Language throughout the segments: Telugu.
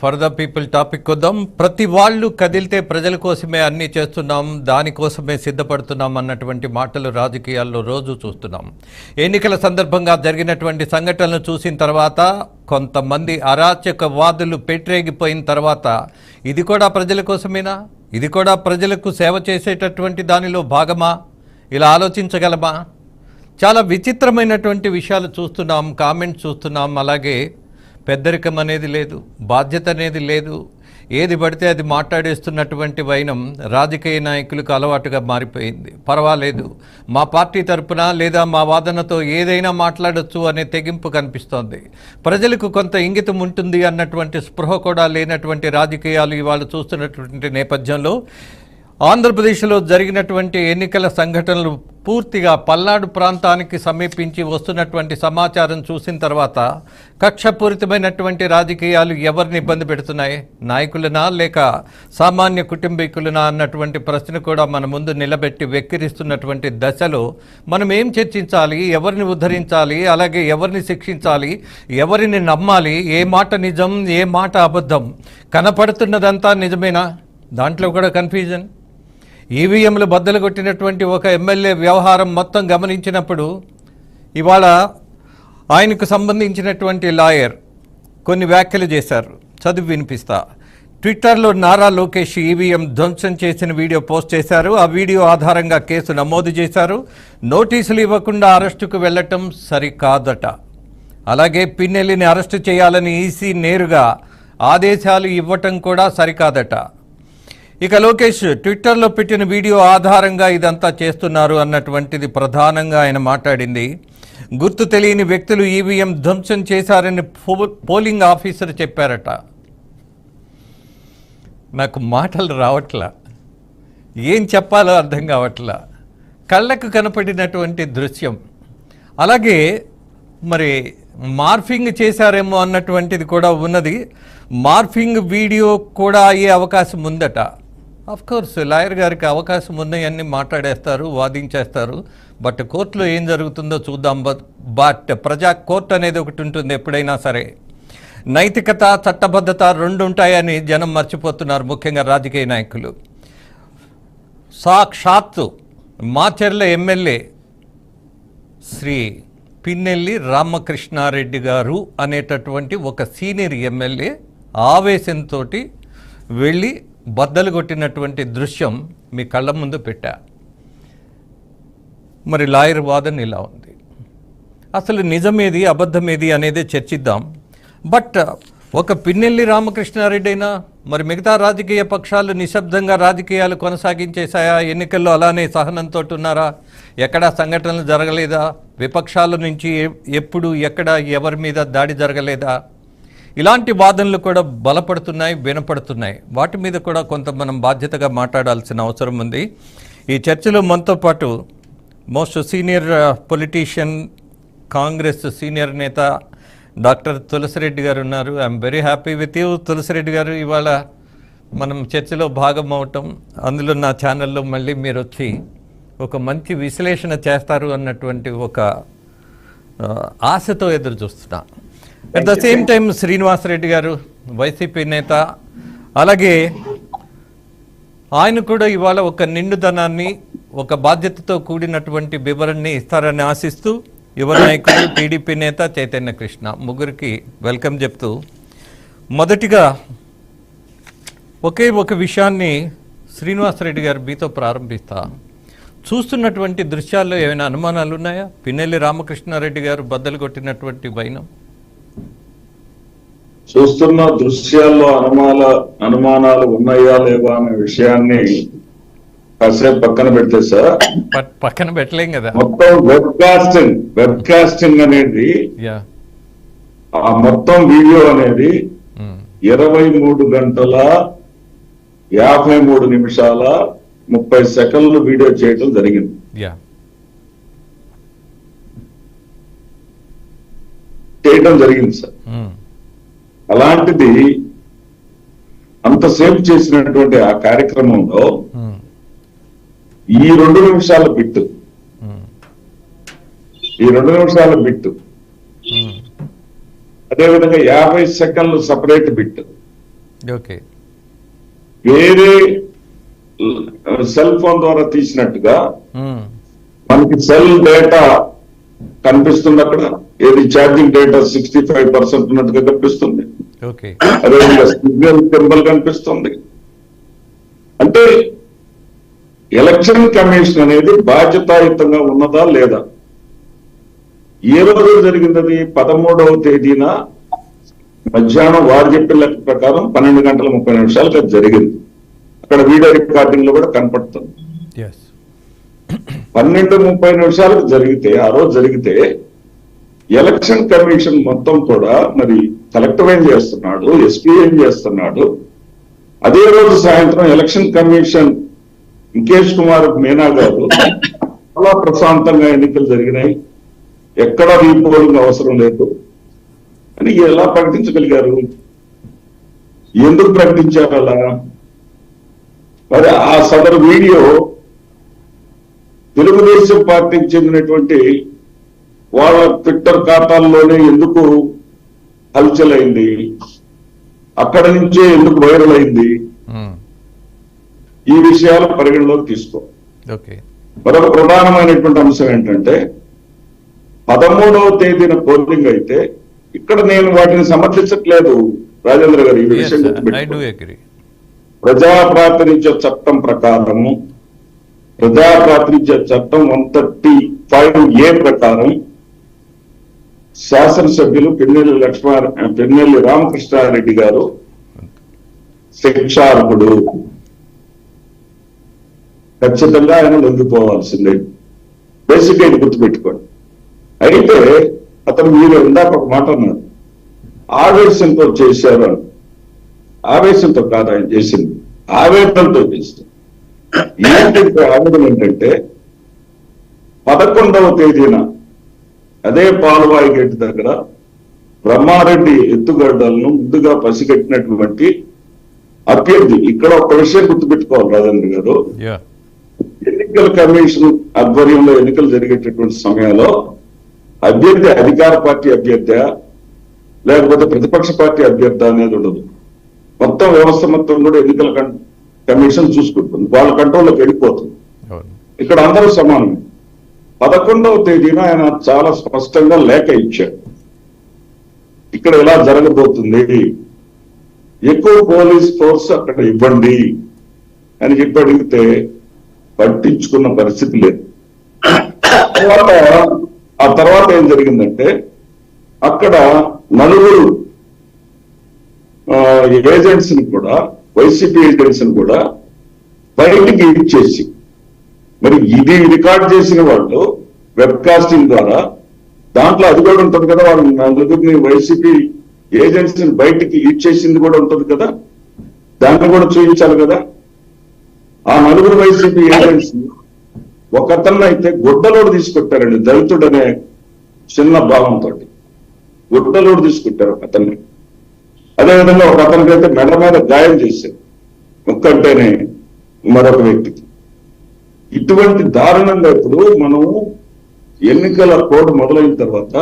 ఫర్ ద పీపుల్ టాపిక్ వద్దాం ప్రతి వాళ్ళు కదిలితే ప్రజల కోసమే అన్నీ చేస్తున్నాం దానికోసమే సిద్ధపడుతున్నాం అన్నటువంటి మాటలు రాజకీయాల్లో రోజు చూస్తున్నాం. ఎన్నికల సందర్భంగా జరిగినటువంటి సంఘటనలు చూసిన తర్వాత కొంతమంది అరాచకవాదులు పెట్టరేగిపోయిన తర్వాత ఇది కూడా ప్రజల కోసమేనా? ఇది కూడా ప్రజలకు సేవ చేసేటటువంటి దానిలో భాగమా? ఇలా ఆలోచించగలమా? చాలా విచిత్రమైనటువంటి విషయాలు చూస్తున్నాం కామెంట్స్ చూస్తున్నాం అలాగే పెద్దరికం అనేది లేదు బాధ్యత అనేది లేదు. ఏది పడితే అది మాట్లాడేస్తున్నటువంటి వైనం రాజకీయ నాయకులకు అలవాటుగా మారిపోయింది. పర్వాలేదు. మా పార్టీ తరపున లేదా మా వాదనతో ఏదైనా మాట్లాడచ్చు అనే తెగింపు కనిపిస్తోంది. ప్రజలకు కొంత ఇంగితం ఉంటుంది అన్నటువంటి స్పృహ కూడా లేనటువంటి రాజకీయాలు ఇవాళ చూస్తున్నటువంటి నేపథ్యంలో ఆంధ్రప్రదేశ్లో జరిగినటువంటి ఎన్నికల సంఘటనలు పూర్తిగా పల్నాడు ప్రాంతానికి సమీపించి వస్తున్నటువంటి సమాచారం చూసిన తర్వాత కక్షపూరితమైనటువంటి రాజకీయాలు ఎవరిని ఇబ్బంది పెడుతున్నాయి? నాయకులనా లేక సామాన్య కుటుంబీకులనా అన్నటువంటి ప్రశ్న కూడా మన ముందు నిలబెట్టి వెక్కిరిస్తున్నటువంటి దశలో మనం ఏం చర్చించాలి? ఎవరిని ఉద్ధరించాలి? అలాగే ఎవరిని శిక్షించాలి? ఎవరిని నమ్మాలి? ఏ మాట నిజం? ఏ మాట అబద్ధం? కనపడుతున్నదంతా నిజమేనా? దాంట్లో కూడా కన్ఫ్యూజన్ ఈవీఎంలు బద్దలు కొట్టినటువంటి ఒక ఎమ్మెల్యే వ్యవహారం మొత్తం గమనించినప్పుడు ఇవాళ ఆయనకు సంబంధించినటువంటి లాయర్ కొన్ని వ్యాఖ్యలు చేశారు. చదివి వినిపిస్తా. ట్విట్టర్లో నారా లోకేష్ ఈవీఎం ధ్వంసం చేసిన వీడియో పోస్ట్ చేశారు. ఆ వీడియో ఆధారంగా కేసు నమోదు చేశారు. నోటీసులు ఇవ్వకుండా అరెస్టుకు వెళ్ళటం సరికాదట. అలాగే పిన్నెల్లిని అరెస్టు చేయాలని ఈసీ నేరుగా ఆదేశాలు ఇవ్వటం కూడా సరికాదట. ఇక లోకేష్ ట్విట్టర్లో పెట్టిన వీడియో ఆధారంగా ఇదంతా చేస్తున్నారు అన్నటువంటిది ప్రధానంగా ఆయన మాట్లాడింది. గుర్తు తెలియని వ్యక్తులు ఈవీఎం ధ్వంసం చేశారని పో- పోలింగ్ ఆఫీసర్ చెప్పారట. నాకు మాటలు రావట్లా? ఏం చెప్పాలో అర్థం కావట్లా? కళ్ళకు కనపడినటువంటి దృశ్యం. అలాగే మరి మార్ఫింగ్ చేశారేమో అన్నటువంటిది కూడా ఉన్నది. మార్ఫింగ్ వీడియో కూడా అయ్యే అవకాశం ఉందట. అఫ్ కోర్స్ లాయర్ గారికి అవకాశం ఉన్నాయన్నీ మాట్లాడేస్తారు వాదించేస్తారు. బట్ కోర్టులో ఏం జరుగుతుందో చూద్దాం. బట్ ప్రజా కోర్టు అనేది ఒకటి ఉంటుంది ఎప్పుడైనా సరే. నైతికత చట్టబద్ధత రెండు ఉంటాయని జనం మర్చిపోతున్నారు ముఖ్యంగా రాజకీయ నాయకులు. సాక్షాత్తు మాచెర్ల ఎమ్మెల్యే శ్రీ పిన్నెల్లి రామకృష్ణారెడ్డి గారు అనేటటువంటి ఒక సీనియర్ ఎమ్మెల్యే ఆవేశంతో వెళ్ళి బద్దలు కొట్టినటువంటి దృశ్యం మీ కళ్ళ ముందు పెట్టా. మరి లాయర్ వాదన ఇలా ఉంది. అసలు నిజమేది అబద్ధమేది అనేది చర్చిద్దాం. బట్ ఒక పిన్నెల్లి రామకృష్ణారెడ్డి అయినా మరి మిగతా రాజకీయ పక్షాలు నిశ్శబ్దంగా రాజకీయాలు కొనసాగించేశాయా? ఎన్నికల్లో అలానే సహనంతో ఉన్నారా? ఎక్కడా సంఘటనలు జరగలేదా? విపక్షాల నుంచి ఎప్పుడు ఎక్కడ ఎవరి మీద దాడి జరగలేదా? ఇలాంటి వాదనలు కూడా బలపడుతున్నాయి వినపడుతున్నాయి. వాటి మీద కూడా కొంత మనం బాధ్యతగా మాట్లాడాల్సిన అవసరం ఉంది. ఈ చర్చలో మనతో పాటు most senior politician Congress senior నేత డాక్టర్ తులసిరెడ్డి గారు ఉన్నారు. I'm very happy with you Tulasi Reddy garu. ఇవాళ మనం చర్చలో భాగం అవటం అందులో నా ఛానల్లో మళ్ళీ మీరు వచ్చి ఒక మంచి విశ్లేషణ చేస్తారు అన్నటువంటి ఒక ఆశతో ఎదురు చూస్తున్నా. At the same time Srinivasa Reddy garu YCP నేత అలాగే ఆయన కూడా ఇవాళ ఒక నిండుదనాన్ని ఒక బాధ్యతతో కూడినటువంటి వివరణని ఇస్తారని ఆశిస్తూ యువ నాయకుడు టీడీపీ నేత చైతన్య కృష్ణ ముగ్గురికి వెల్కమ్ చెప్తూ మొదటిగా ఒకే ఒక విషయాన్ని శ్రీనివాసరెడ్డి గారు మీతో ప్రారంభిస్తా. చూస్తున్నటువంటి దృశ్యాల్లో ఏమైనా అనుమానాలు ఉన్నాయా పిన్నెల్లి రామకృష్ణారెడ్డి గారు బద్దలు కొట్టినటువంటి వైనం. చూస్తున్న దృశ్యాల్లో అనుమాన అనుమానాలు ఉన్నాయా లేవా అనే విషయాన్ని కాసేపు పక్కన పెడితే సార్ పక్కన పెట్టలేం కదా. మొత్తం వెబ్ కాస్టింగ్ వెబ్ కాస్టింగ్ అనేది ఆ మొత్తం వీడియో అనేది. ఇరవై మూడు గంటల యాభై మూడు నిమిషాల ముప్పై సెకండ్లు వీడియో చేయడం జరిగింది. యా. చేయడం జరిగింది సార్. అలాంటిది అంతసేపు చేసినటువంటి ఆ కార్యక్రమంలో. ఈ రెండు నిమిషాల బిట్టు. ఈ రెండు నిమిషాల బిట్టు. అదేవిధంగా యాభై సెకండ్లు సపరేట్ బిట్ ఓకే వేరే సెల్ ఫోన్ ద్వారా తీసినట్టుగా. మనకి సెల్ డేటా కనిపిస్తుంది అక్కడ ఏది charging data sixty five percent ఉన్నట్టుగా కనిపిస్తుంది. అదేవిధంగా సిగ్నల్ సింబల్ కనిపిస్తుంది. అంటే ఎలక్షన్ కమిషన్ అనేది బాధ్యతాయుతంగా ఉన్నదా లేదా? ఏ రోజు జరిగింది అది పదమూడవ తేదీన మధ్యాహ్నం వారు చెప్పిన లెక్క ప్రకారం పన్నెండు గంటల ముప్పై నిమిషాలకు అది జరిగింది. అక్కడ వీడియో రికార్డింగ్లో కూడా కనపడుతుంది. పన్నెండు ముప్పై నిమిషాలకు జరిగితే ఆ రోజు జరిగితే ఎలక్షన్ కమిషన్ మొత్తం కూడా మరి కలెక్టర్ ఏం చేస్తున్నాడు? ఎస్పీ ఏం చేస్తున్నాడు? అదే రోజు సాయంత్రం ఎలక్షన్ కమిషన్ ముఖేష్ కుమార్ మీనా గారు చాలా ప్రశాంతంగా ఎన్నికలు జరిగినాయి. ఎక్కడ రీపోలింగ్ అవసరం లేదు. అని ఎలా ప్రకటించగలిగారు? ఎందుకు ప్రకటించారు అలా? మరి ఆ సదరు వీడియో తెలుగుదేశం పార్టీకి చెందినటువంటి వాళ్ళ ట్విట్టర్ ఖాతాల్లోనే ఎందుకు హల్చల్ అయింది అక్కడ నుంచే ఎందుకు వైరల్ అయింది. ఈ విషయాలు పరిగణలోకి తీసుకో. మరొక ప్రధానమైనటువంటి అంశం ఏంటంటే పదమూడవ తేదీన పోలింగ్ అయితే ఇక్కడ నేను వాటిని సమర్థించట్లేదు రాజేంద్ర గారు ఈ విషయం ప్రజా ప్రాతినిధ్య చట్టం ప్రకారము ప్రజా ప్రాతినిధ్య చట్టం వన్ థర్టీ ఫైవ్ ఏ ప్రకారం శాసనసభ్యులు పెన్నెల్లి లక్ష్మ పెన్నెల్లి రామకృష్ణారెడ్డి గారు శిక్షార్హుడు. ఖచ్చితంగా ఆయన లొంగిపోవాల్సిందే బేసిక్ ఇది గుర్తుపెట్టుకోండి. అయితే అతను మీరు ఇందాక ఒక మాట అన్నారు. ఆవేశంతో చేశారు అని. ఆవేశంతో కాదు ఆయన చేసింది. ఆవేదనతో చేసింది. ఏంటంటే ఆవేదన ఏంటంటే పదకొండవ తేదీన అదే పాలవాయి గేట్ దగ్గర బ్రహ్మారెడ్డి ఎత్తుగడ్డలను ముందుగా పసిగట్టినటువంటి అభ్యర్థి. ఇక్కడ ఒక విషయం గుర్తుపెట్టుకోవాలి రాజేంద్ర గారు. ఎన్నికల కమిషన్ ఆధ్వర్యంలో ఎన్నికలు జరిగేటటువంటి సమయంలో అభ్యర్థి అధికార పార్టీ అభ్యర్థి లేకపోతే ప్రతిపక్ష పార్టీ అభ్యర్థి అనేది ఉండదు. మొత్తం వ్యవస్థ మొత్తం కూడా ఎన్నికల కమిషన్ చూసుకుంటుంది. వాళ్ళ కంట్రోల్లోకి వెళ్ళిపోతుంది. ఇక్కడ అందరూ సమానమే. పదకొండవ తేదీన ఆయన చాలా స్పష్టంగా లేఖ ఇచ్చాడు. ఇక్కడ ఇలా జరగబోతుంది? ఎక్కువ పోలీస్ ఫోర్స్ అక్కడ ఇవ్వండి అని చెప్పి అడిగితే పట్టించుకున్న పరిస్థితి లేదు. తర్వాత ఆ తర్వాత ఏం జరిగిందంటే అక్కడ నలుగురు ఏజెంట్స్ని కూడా వైసీపీ ఏజెంట్స్ని కూడా బయటికి ఇచ్చేసి మరి ఇది రికార్డ్ చేసిన వాళ్ళు వెబ్ కాస్టింగ్ ద్వారా దాంట్లో అది కూడా ఉంటుంది కదా వాళ్ళు నలుగురిని వైసీపీ ఏజెంట్స్ని బయటికి ఇచ్చేసింది కూడా ఉంటుంది కదా దాన్ని కూడా చూపించాలి కదా. ఆ నలుగురు వైసీపీ ఏజెంట్స్ని ఒకతన్ని అయితే గుడ్డలోడు తీసుకొట్టారండి దళితుడు అనే చిన్న భావంతో గుడ్డలోడు తీసుకొట్టారు ఒక అతన్ని అదేవిధంగా ఒక అతనికి అయితే మెడ మీద గాయం చేశారు. ఒక్కంటేనే మరొక వ్యక్తికి. ఇటువంటి దారుణంగా ఇప్పుడు మనము ఎన్నికల కోడ్ మొదలైన తర్వాత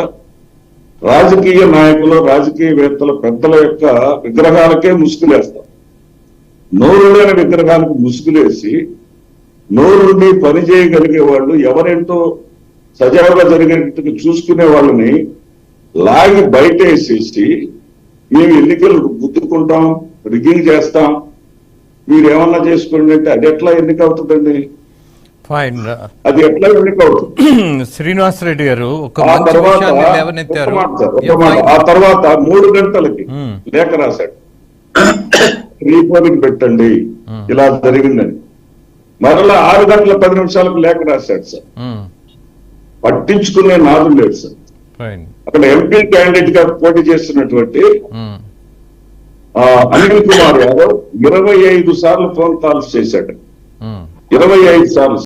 రాజకీయ నాయకులు రాజకీయవేత్తల పెద్దల యొక్క విగ్రహాలకే ముసుగులేస్తాం. నోరు లేని విగ్రహాలకు ముసుగులేసి నోరుండి పని చేయగలిగే వాళ్ళు ఎవరేంటో సజావుగా జరిగేట్టుగా చూసుకునే వాళ్ళని లాగి బయట వేసేసి మేము ఎన్నికలు గుర్తుకుంటాం రిగ్గింగ్ చేస్తాం. మీరు ఏమన్నా చేసుకోండి అంటే అది ఎట్లా ఎన్నిక అవుతుందండి? ఫైన్ అది ఎట్లా అవుతుంది శ్రీనివాస్ రెడ్డి గారు ఒక ఆ తర్వాత మూడు గంటలకి మ్మ్. లేఖ రాశాడు. రీపోలింగ్ పెట్టండి. మ్మ్. ఇలా జరిగిందని. మరలా ఆరు గంటల పది నిమిషాలకు లేఖ రాశాడు సార్. మ్మ్. పట్టించుకునే నాదు లేడు సార్. అక్కడ ఎంపీ క్యాండిడేట్గా పోటీ చేస్తున్నటువంటి అనిల్ కుమార్ యాదవ్ ఇరవై ఐదు సార్లు ఫోన్ కాల్స్ చేశాడు. ఇరవై ఐదు సార్లు